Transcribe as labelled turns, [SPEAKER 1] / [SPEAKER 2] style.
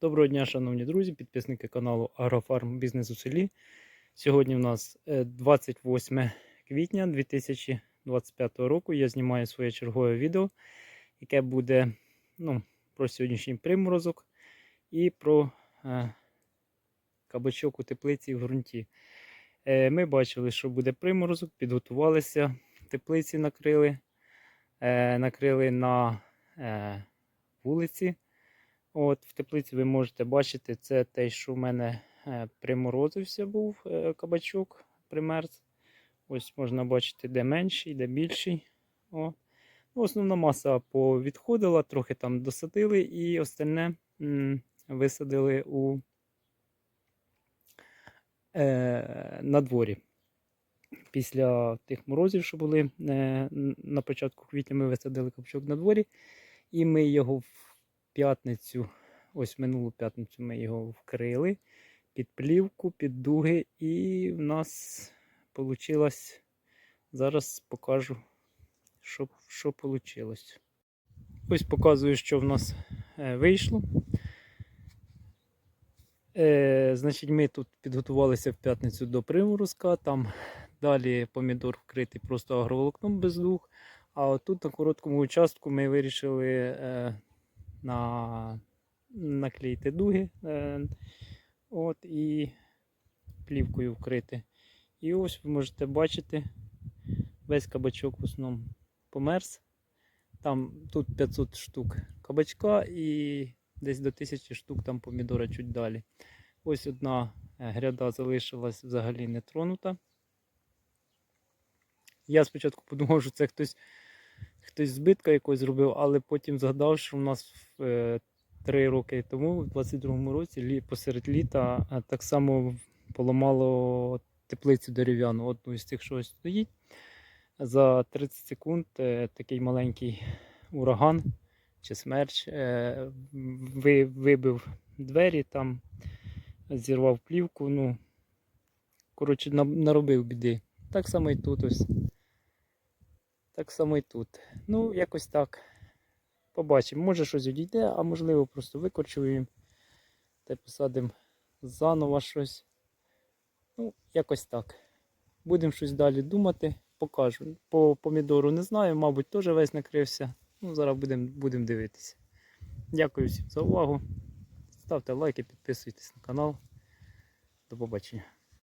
[SPEAKER 1] Доброго дня, шановні друзі, підписники каналу Агрофарм Бізнес у селі. Сьогодні у нас е, 28 квітня 2025 року. Я знімаю своє чергове відео, яке буде ну, про сьогоднішній приморозок і про е, кабачок у теплиці в ґрунті. Е, ми бачили, що буде приморозок, підготувалися, теплиці накрили, е, накрили на е, вулиці. От, В теплиці ви можете бачити, це те, що в мене е, приморозився був е, кабачок, примерз. Ось можна бачити, де менший, де більший. О. Ну, Основна маса повідходила, трохи там досадили і остальне висадили у е, на дворі. Після тих морозів, що були е, на початку квітня, ми висадили кабачок на дворі, і ми його п'ятницю, ось минулу п'ятницю ми його вкрили під плівку, під дуги, і в нас вийшло. Зараз покажу, що що вийшло. Ось показую, що в нас е, вийшло. Е, Значить, ми тут підготувалися в п'ятницю до приморозка. Там далі помідор вкритий просто агроволокном без дуг. А отут на короткому участку ми вирішили е, на, наклеїти дуги е, от, і плівкою вкрити. І ось ви можете бачити, весь кабачок в основному померз. Там тут 500 штук кабачка і десь до 1000 штук там помідора чуть далі. Ось одна е, гряда залишилась взагалі не тронута. Я спочатку подумав, що це хтось хтось збитка якось зробив, але потім згадав, що в нас е, три роки тому, в 22-му році, посеред літа, е, так само поламало теплицю дерев'яну, одну із тих, що ось стоїть. За 30 секунд е, такий маленький ураган чи смерч вибив двері, там зірвав плівку. ну, Коротше, наробив біди. Так само і тут ось. Так само і тут. Ну, якось так. Побачимо. Може щось відійде, а можливо просто викорчуємо та посадимо заново щось. Ну, якось так. Будемо щось далі думати, покажу. По помідору не знаю, мабуть, теж весь накрився. Ну, зараз будемо будем дивитися. Дякую всім за увагу. Ставте лайки, підписуйтесь на канал. До побачення.